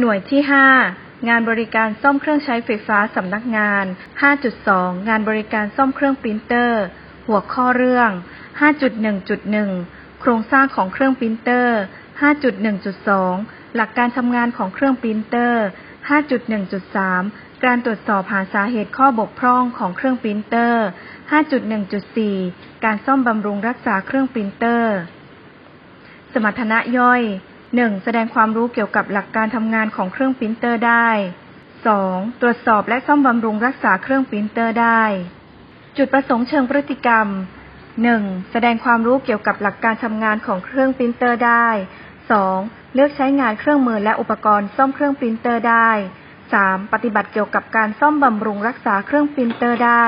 หน่วยที่ 5 งานบริการซ่อมเครื่องใช้ไฟฟ้าสำนักงาน 5.2 งานบริการซ่อมเครื่องปรินเตอร์ หัวข้อเรื่อง 5.1.1 โครงสร้างของเครื่องปรินเตอร์ 5.1.2 หลักการทำงานของเครื่องปรินเตอร์ 5.1.3 การตรวจสอบหาสาเหตุข้อบกพร่องของเครื่องปรินเตอร์ 5.1.4 การซ่อมบำรุงรักษาเครื่องปรินเตอร์ สมรรถนะย่อย 1. แสดงความรู้เกี่ยวกับหลักการทำงานของเครื่องปรินเตอร์ได้ 2. ตรวจสอบและซ่อมบำรุงรักษาเครื่องปรินเตอร์ได้ จุดประสงค์เชิงพฤติกรรม 1. แสดงความรู้เกี่ยวกับหลักการทำงานของเครื่องปรินเตอร์ได้ 2. เลือกใช้งานเครื่องมือและอุปกรณ์ซ่อมเครื่องปรินเตอร์ได้ 3. ปฏิบัติเกี่ยวกับการซ่อมบำรุงรักษาเครื่องปรินเตอร์ได้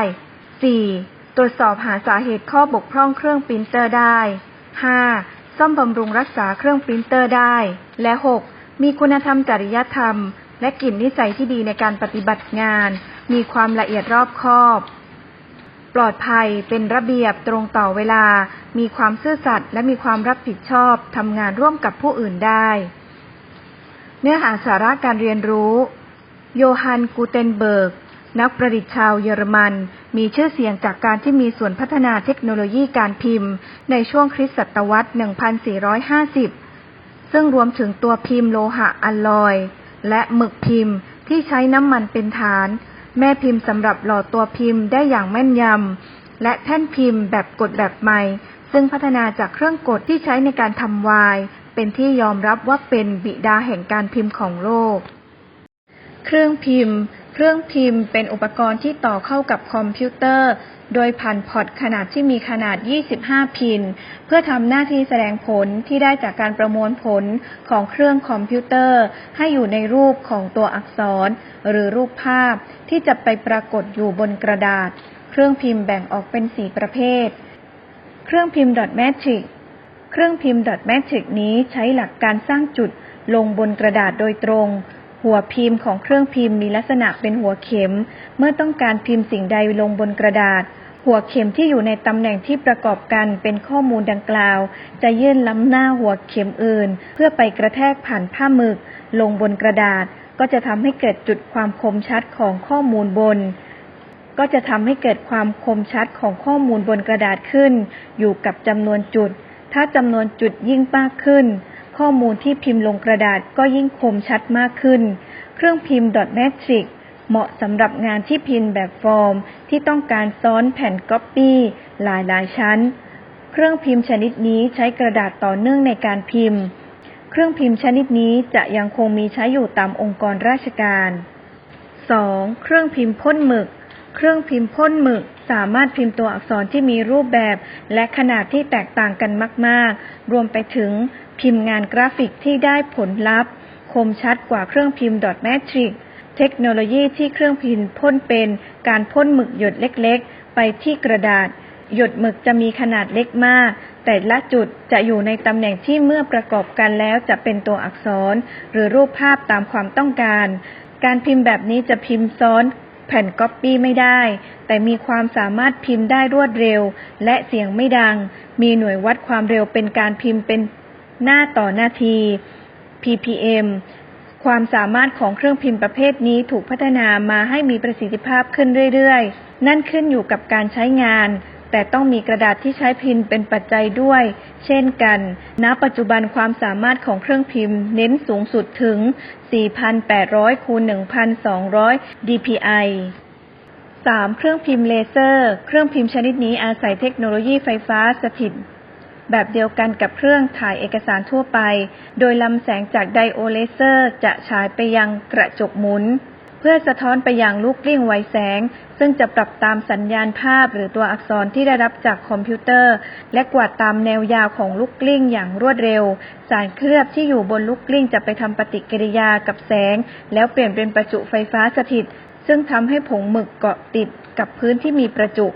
4. ตรวจสอบหาสาเหตุข้อบกพร่องเครื่องปรินเตอร์ได้ 5. ซ่อมบำรุงรักษาเครื่องปรินเตอร์ได้ และ 6. มีคุณธรรมจริยธรรม และกลิ่นนิสัยที่ดีในการปฏิบัติงาน มีความละเอียดรอบคอบ ปลอดภัยเป็นระเบียบตรงต่อเวลา มีความซื่อสัตย์และมีความรับผิดชอบทำงานร่วมกับผู้อื่นได้ เนื้อหาสาระการเรียนรู้ โยฮันกูเทนเบิร์ก นักประดิษฐ์ชาวเยอรมัน มีชื่อเสียงจากการที่มีส่วนพัฒนาเทคโนโลยีการพิมพ์ ในช่วงคริสตศตวรรษ 1450 ซึ่งรวมถึงตัวพิมพ์โลหะอัลลอย และหมึกพิมพ์ที่ใช้น้ำมันเป็นฐาน แม่พิมพ์สำหรับหล่อตัวพิมพ์ได้อย่างแม่นยำ และแท่นพิมพ์แบบกดแบบใหม่ ซึ่งพัฒนาจากเครื่องกดที่ใช้ในการทำวาย เป็นที่ยอมรับว่าเป็นบิดาแห่งการพิมพ์ของโลก เครื่องพิมพ์ เครื่องพิมพ์เป็นอุปกรณ์ที่ต่อเข้ากับคอมพิวเตอร์ โดยผ่านพอร์ตขนาดที่มีขนาด 25 พิน เพื่อทำหน้าที่แสดงผลที่ได้จากการประมวลผลของเครื่องคอมพิวเตอร์ ให้อยู่ในรูปของตัวอักษร หรือรูปภาพที่จะไปปรากฏอยู่บนกระดาษ เครื่องพิมพ์แบ่งออกเป็น 4 ประเภท เครื่องพิมพ์ dot matrix เครื่องพิมพ์ dot matrix นี้ใช้หลักการสร้างจุดลงบนกระดาษโดยตรง หัวพิมพ์ของเครื่องพิมพ์มีลักษณะเป็นหัวเข็ม เมื่อต้องการพิมพ์สิ่งใดลงบนกระดาษ หัวเข็มที่อยู่ในตำแหน่งที่ประกอบกันเป็นข้อมูลดังกล่าว จะยื่นล้ำหน้าหัวเข็มอื่น เพื่อไปกระแทกผ่านผ้าหมึก ลงบนกระดาษ ก็จะทำให้เกิดจุดความคมชัดของข้อมูลบน ก็จะทำให้เกิดความคมชัดของข้อมูลบนกระดาษขึ้น อยู่กับจำนวนจุด ถ้าจำนวนจุดยิ่งมากขึ้น ข้อมูลที่พิมพ์ลงกระดาษก็ยิ่งคมชัดมากขึ้น เครื่องพิมพ์ dot matrix เหมาะสำหรับงานที่พิมพ์แบบฟอร์ม ที่ต้องการซ้อนแผ่นก๊อปปี้หลายๆ ชั้น เครื่องพิมพ์ชนิดนี้ใช้กระดาษต่อเนื่องในการพิมพ์ เครื่องพิมพ์ชนิดนี้จะยังคงมีใช้อยู่ตามองค์กรราชการ 2. เครื่องพิมพ์พ่นหมึก เครื่องพิมพ์พ่นหมึกสามารถพิมพ์ตัวอักษรที่มีรูปแบบ และขนาดที่แตกต่างกันมาก ๆ รวมไปถึง พิมพ์งานกราฟิกที่ได้ผลลัพธ์ คมชัดกว่าเครื่องพิมพ์ dot matrix เทคโนโลยีที่เครื่องพิมพ์พ่นเป็นการพ่นหมึกหยดเล็กๆ ไปที่กระดาษ หยดหมึกจะมีขนาดเล็กมาก แต่ละจุดจะอยู่ในตำแหน่งที่เมื่อประกอบกันแล้วจะเป็นตัวอักษร หรือรูปภาพตามความต้องการ การพิมพ์แบบนี้จะพิมพ์ซ้อนแผ่นก๊อปปี้ไม่ได้ แต่มีความสามารถพิมพ์ได้รวดเร็ว และเสียงไม่ดัง มีหน่วยวัดความเร็วเป็นการพิมพ์เป็น หน้าต่อนาที ppm ความสามารถของเครื่องพิมพ์ประเภทนี้ถูกพัฒนามาให้มีประสิทธิภาพขึ้นเรื่อยๆ นั่นขึ้นอยู่กับการใช้งาน แต่ต้องมีกระดาษที่ใช้พิมพ์เป็นปัจจัยด้วย เช่นกัน ณ ปัจจุบันความสามารถของเครื่องพิมพ์เน้นสูงสุดถึง 4,800 คูณ 1,200 dpi 3. เครื่องพิมพ์เลเซอร์ เครื่องพิมพ์ชนิดนี้อาศัยเทคโนโลยีไฟฟ้าสถิต แบบเดียวกันกับเครื่องถ่ายเอกสารทั่วไป โดยลำแสงจากไดโอเลเซอร์จะฉายไปยังกระจกหมุน เพื่อสะท้อนไปยังลูกกลิ้งไวแสง ซึ่งจะปรับตามสัญญาณภาพหรือตัวอักษรที่ได้รับจากคอมพิวเตอร์ และกวาดตามแนวยาวของลูกกลิ้งอย่างรวดเร็ว สารเคลือบที่อยู่บนลูกกลิ้งจะไปทำปฏิกิริยากับแสง แล้วเปลี่ยนเป็นประจุไฟฟ้าสถิต ซึ่งทำให้ผงหมึกเกาะติดกับพื้นที่มีประจุ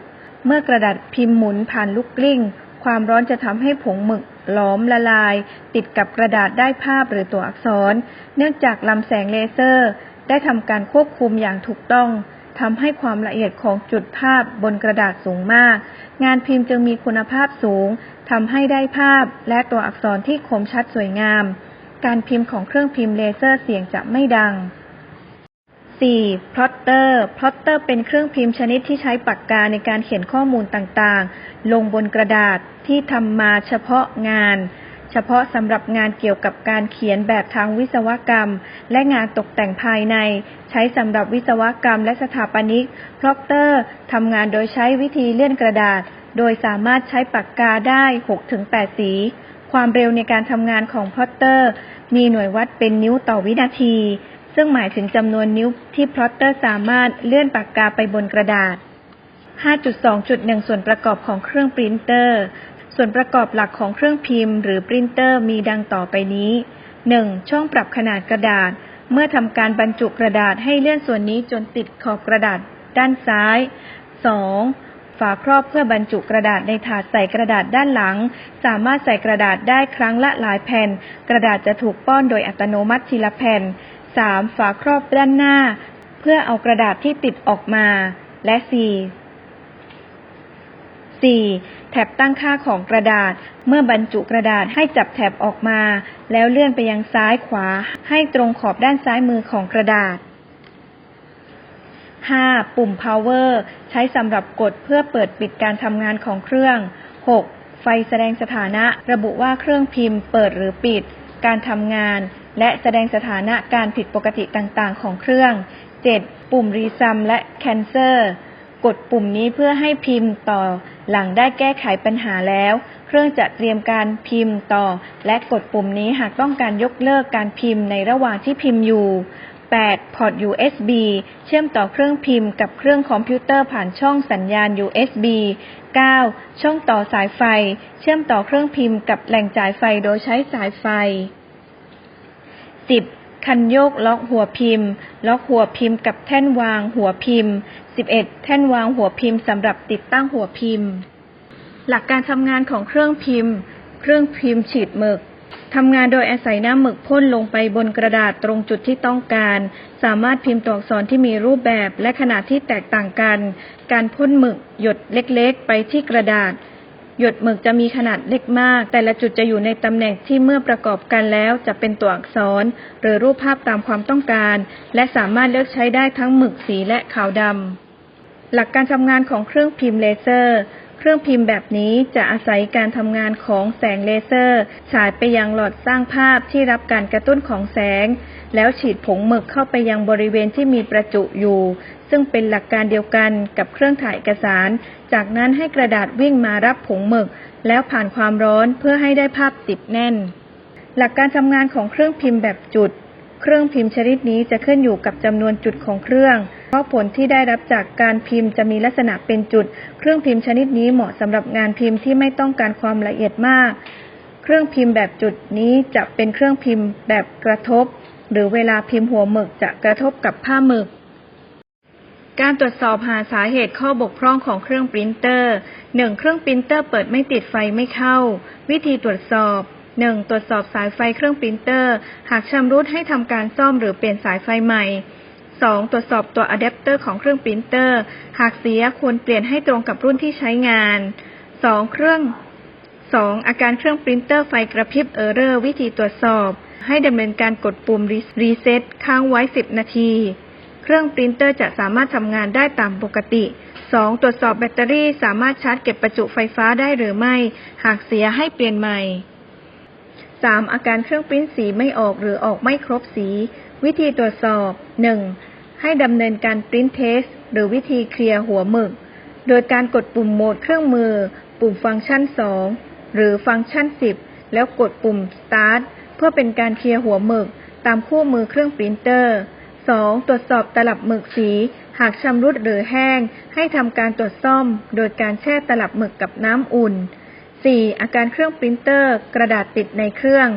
เมื่อกระดาษพิมพ์หมุนผ่านลูกกลิ้ง ความร้อนจะทำให้ผงหมึกหลอมละลาย ติดกับกระดาษได้ภาพหรือตัวอักษร เนื่องจากลำแสงเลเซอร์ ได้ทำการควบคุมอย่างถูกต้องทำให้ความละเอียดของจุดภาพบนกระดาษสูงมาก งานพิมพ์จึงมีคุณภาพสูงทำให้ได้ภาพและตัวอักษรที่คมชัดสวยงาม การพิมพ์ของเครื่องพิมพ์เลเซอร์เสียงจะไม่ดัง 4. พลอตเตอร์พลอตเตอร์เป็นเครื่องพิมพ์ชนิดที่ใช้ปากกาในการเขียนข้อมูลต่างๆ ลงบนกระดาษที่ทำมาเฉพาะงาน เฉพาะสำหรับงานเกี่ยวกับการเขียนแบบทางวิศวกรรม และงานตกแต่งภายใน ใช้สำหรับวิศวกรรมและสถาปนิกพลอตเตอร์ทำงานโดยใช้วิธีเลื่อนกระดาษ โดยสามารถใช้ปากกาได้ 6-8 สี ความเร็วในการทำงานของพลอตเตอร์ มีหน่วยวัดเป็นนิ้วต่อวินาที ซึ่งหมายถึงจำนวนนิ้วที่พลอตเตอร์สามารถเลื่อนปากกาไปบนกระดาษ 5.2.1 ส่วนประกอบของเครื่องปรินเตอร์ ส่วนประกอบหลักของเครื่องพิมพ์ หรือปรินเตอร์มีดังต่อไปนี้ 1. ช่องปรับขนาดกระดาษ เมื่อทำการบรรจุกระดาษให้เลื่อนส่วนนี้จนติดขอบกระดาษด้านซ้าย 2. ฝาครอบเพื่อบรรจุกระดาษในถาดใส่กระดาษด้านหลัง สามารถใส่กระดาษได้ครั้งละหลายแผ่น กระดาษจะถูกป้อนโดยอัตโนมัติทีละแผ่น 3. ฝาครอบด้านหน้า เพื่อเอากระดาษที่ติดออกมา และ 4. 4. แถบตั้งค่าของกระดาษ เมื่อบรรจุกระดาษให้จับแถบออกมา แล้วเลื่อนไปยังซ้ายขวา ให้ตรงขอบด้านซ้ายมือของกระดาษ 5. ปุ่ม power ใช้สำหรับกดเพื่อเปิดปิดการทำงานของเครื่อง 6. ไฟแสดงสถานะ ระบุว่าเครื่องพิมพ์เปิดหรือปิด การทำงาน และแสดงสถานะการผิดปกติต่างๆ ของเครื่อง 7. ปุ่มรีซัมและแคนเซอร์กดปุ่มนี้เพื่อให้พิมพ์ต่อ หลังได้แก้ไขปัญหาแล้ว เครื่องจะเตรียมการพิมพ์ต่อ และกดปุ่มนี้หากต้องการยกเลิกการพิมพ์ในระหว่างที่พิมพ์อยู่ 8. พอร์ต USB เชื่อมต่อเครื่องพิมพ์กับเครื่องคอมพิวเตอร์ผ่านช่องสัญญาณ USB 9. ช่องต่อสายไฟ เชื่อมต่อเครื่องพิมพ์กับแหล่งจ่ายไฟโดยใช้สายไฟ 10. คันโยกล็อกหัวพิมพ์ ล็อกหัวพิมพ์กับแท่นวางหัวพิมพ์ 11. แท่นวางหัวพิมพ์สำหรับติดตั้งหัวพิมพ์ หลักการทำงานของเครื่องพิมพ์ เครื่องพิมพ์ฉีดหมึก ทำงานโดยอาศัยน้ำหมึกพ่นลงไปบนกระดาษตรงจุดที่ต้องการ สามารถพิมพ์ตัวอักษรที่มีรูปแบบและขนาดที่แตกต่างกัน การพ่นหมึก หยดเล็กๆ ไปที่กระดาษ หยดหมึกจะมีขนาดเล็กมาก แต่ละจุดจะอยู่ในตำแหน่งที่เมื่อประกอบกันแล้วจะเป็นตัวอักษร หรือรูปภาพตามความต้องการ และสามารถเลือกใช้ได้ทั้งหมึกสีและขาวดำหลักการทำงานของเครื่องพิมพ์เลเซอร์ ครื่องพิมพ์แบบนี้จะอาศัยการทำงานของแสงเลเซอร์ ฉายไปยังหลอดสร้างภาพที่รับการกระตุ้นของแสง แล้วฉีดผงหมึกเข้าไปยังบริเวณที่มีประจุอยู่ ซึ่งเป็นหลักการเดียวกันกับเครื่องถ่ายเอกสาร จากนั้นให้กระดาษวิ่งมารับผงหมึก แล้วผ่านความร้อนเพื่อให้ได้ภาพติดแน่น หลักการทำงานของเครื่องพิมพ์แบบจุด เครื่องพิมพ์ชนิดนี้จะขึ้นอยู่กับจำนวนจุดของเครื่อง เพราะผลที่ได้รับจากการพิมพ์จะมีลักษณะเป็นจุด เครื่องพิมพ์ชนิดนี้เหมาะสำหรับงานพิมพ์ที่ไม่ต้องการความละเอียดมาก เครื่องพิมพ์แบบจุดนี้จะเป็นเครื่องพิมพ์แบบกระทบ หรือเวลาพิมพ์หัวหมึกจะกระทบกับผ้าหมึก การตรวจสอบหาสาเหตุข้อบกพร่องของเครื่องปรินเตอร์ 1. เครื่องปรินเตอร์เปิดไม่ติดไฟไม่เข้า วิธีตรวจสอบ 1. ตรวจสอบสายไฟเครื่องปรินเตอร์ หากชำรุดให้ทำการซ่อมหรือเปลี่ยนสายไฟใหม่ 2. ตรวจสอบตัวอะแดปเตอร์ของเครื่องปรินเตอร์ หากเสียควรเปลี่ยนให้ตรงกับรุ่นที่ใช้งาน 2. เครื่อง 2. อาการเครื่องปรินเตอร์ไฟกระพริบเออร์เรอร์วิธีตรวจสอบ ให้ดำเนินการกดปุ่มรีเซ็ตค้างไว้ 10 นาที เครื่องปรินเตอร์จะสามารถทำงานได้ตามปกติ 2. ตรวจสอบแบตเตอรี่สามารถชาร์จเก็บประจุไฟฟ้าได้หรือไม่ หากเสียให้เปลี่ยนใหม่ 3. อาการเครื่องปริ้นสีไม่ออกหรือออกไม่ครบสี วิธีตรวจสอบ 1. ให้ดำเนินการปริ้นเทสหรือวิธีเคลียร์หัวหมึก โดยการกดปุ่มโหมดเครื่องมือ ปุ่มฟังก์ชัน 2 หรือฟังก์ชัน 10 แล้วกดปุ่ม Start เพื่อเป็นการเคลียร์หัวหมึก ตามคู่มือเครื่องปรินเตอร์ 2. ตรวจสอบตลับหมึกสี หากชำรุดหรือแห้ง ให้ทำการตรวจซ่อม โดยการแช่ตลับหมึกกับน้ำอุ่น 4. อาการเครื่องปรินเตอร์ กระดาษติดในเครื่อง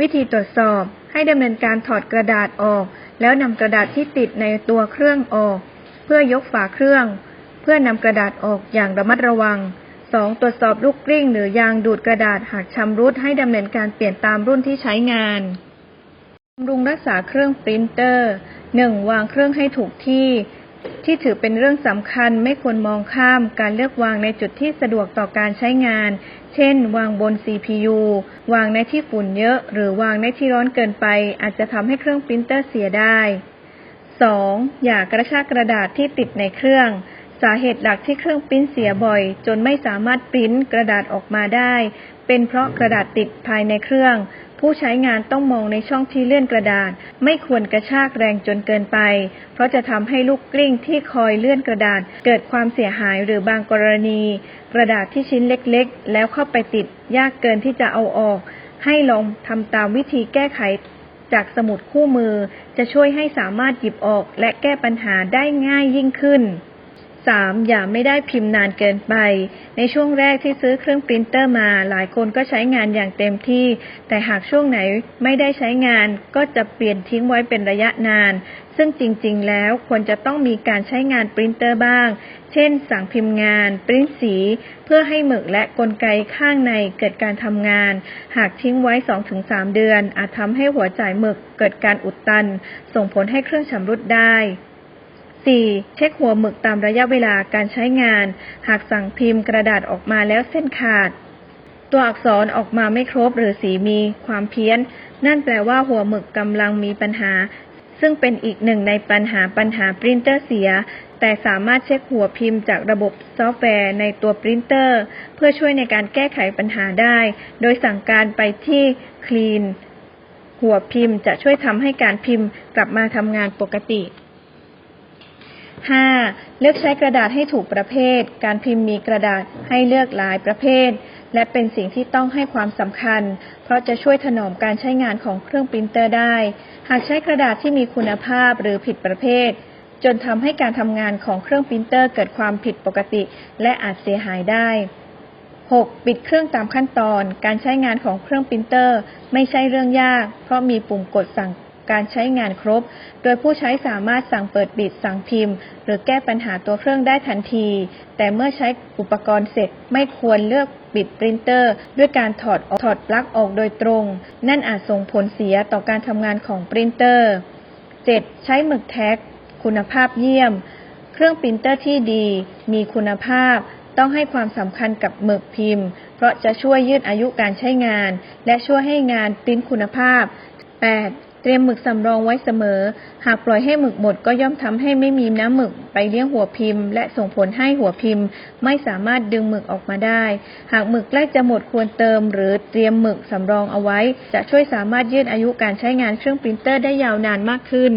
วิธีตรวจสอบ ให้ดำเนินการถอดกระดาษออก แล้วนำกระดาษที่ติดในตัวเครื่องออก เพื่อยกฝาเครื่อง เพื่อนำกระดาษออกอย่างระมัดระวัง 2. ตรวจสอบลูกกลิ้งหรือยางดูดกระดาษหากชำรุดให้ดำเนินการเปลี่ยนตามรุ่นที่ใช้งานบำรุงรักษาเครื่องปรินเตอร์ 1. วางเครื่องให้ถูกที่ ที่ถือเป็นเรื่องสำคัญไม่ควรมองข้ามการเลือกวางในจุดที่สะดวกต่อการใช้งาน เช่น วางบน CPU วางในที่ฝุ่นเยอะ หรือวางในที่ร้อนเกินไป อาจจะทำให้เครื่องปรินเตอร์เสียได้ 2. อย่ากระชากกระดาษที่ติดในเครื่อง สาเหตุหลักที่เครื่องปริ้นเสียบ่อย จนไม่สามารถปริ้นกระดาษออกมาได้ เป็นเพราะกระดาษติดภายในเครื่อง ผู้ใช้งานต้องมองในช่องที่เลื่อนกระดาษไม่ควรกระชากแรงจนเกินไป เพราะจะทำให้ลูกกลิ้งที่คอยเลื่อนกระดาษเกิดความเสียหายหรือบางกรณี กระดาษที่ชิ้นเล็กๆ แล้วเข้าไปติดยากเกินที่จะเอาออก ให้ลองทำตามวิธีแก้ไขจากสมุดคู่มือ จะช่วยให้สามารถหยิบออกและแก้ปัญหาได้ง่ายยิ่งขึ้น 3. อย่าไม่ได้พิมพ์นานเกินไป ในช่วงแรกที่ซื้อเครื่องปรินเตอร์มา หลายคนก็ใช้งานอย่างเต็มที่ แต่หากช่วงไหนไม่ได้ใช้งานก็จะเปลี่ยนทิ้งไว้เป็นระยะนาน ซึ่งจริงๆ แล้วควรจะต้องมีการใช้งานปรินเตอร์บ้าง เช่น สั่งพิมพ์งาน ปริ้นสี เพื่อให้หมึกและกลไกข้างในเกิดการทำงาน หากทิ้งไว้ 2-3 เดือน อาจทำให้หัวจ่ายหมึกเกิดการอุดตัน ส่งผลให้เครื่องชำรุดได้ 4. เช็คหัวหมึกตามระยะเวลาการใช้งาน หากสั่งพิมพ์กระดาษออกมาแล้วเส้นขาด ตัวอักษรออกมาไม่ครบหรือสีมีความเพี้ยน นั่นแปลว่าหัวหมึกกำลังมีปัญหา ซึ่งเป็นอีกหนึ่งในปัญหาปัญหาปรินเตอร์เสีย แต่สามารถเช็คหัวพิมพ์จากระบบซอฟต์แวร์ในตัวปรินเตอร์ เพื่อช่วยในการแก้ไขปัญหาได้ โดยสั่งการไปที่ Clean หัวพิมพ์จะช่วยทำให้การพิมพ์กลับมาทำงานปกติ 5. เลือกใช้กระดาษให้ถูกประเภท การพิมพ์มีกระดาษให้เลือกหลายประเภท และเป็นสิ่งที่ต้องให้ความสำคัญ เพราะจะช่วยถนอมการใช้งานของเครื่องปรินเตอร์ได้ หากใช้กระดาษที่มีคุณภาพหรือผิดประเภท จนทำให้การทำงานของเครื่องปรินเตอร์เกิดความผิดปกติ และอาจเสียหายได้ 6. ปิดเครื่องตามขั้นตอน การใช้งานของเครื่องปรินเตอร์ ไม่ใช่เรื่องยาก เพราะมีปุ่มกดสั่ง การใช้งานครบ โดยผู้ใช้สามารถสั่งเปิดปิดสั่งพิมพ์ หรือแก้ปัญหาตัวเครื่องได้ทันที แต่เมื่อใช้อุปกรณ์เสร็จไม่ควรเลือกปิดปรินเตอร์ ด้วยการถอดถอดปลั๊กออกโดยตรง นั่นอาจส่งผลเสียต่อการทำงานของปรินเตอร์ 7. ใช้หมึกแท็ก คุณภาพเยี่ยม เครื่องปรินเตอร์ที่ดี มีคุณภาพ ต้องให้ความสำคัญกับหมึกพิมพ์ เพราะจะช่วยยืดอายุการใช้งาน และช่วยให้งานปริ้นคุณภาพ 8. เตรียมหมึกสำรองไว้เสมอ หากปล่อยให้หมึกหมดก็ย่อมทำให้ไม่มีน้ำหมึกไปเลี้ยงหัวพิมพ์ และส่งผลให้หัวพิมพ์ ไม่สามารถดึงหมึกออกมาได้ หากหมึกใกล้จะหมดควรเติม หรือเตรียมหมึกสำรองเอาไว้ จะช่วยสามารถยืดอายุการใช้งานเครื่องปรินเตอร์ได้ยาวนานมากขึ้น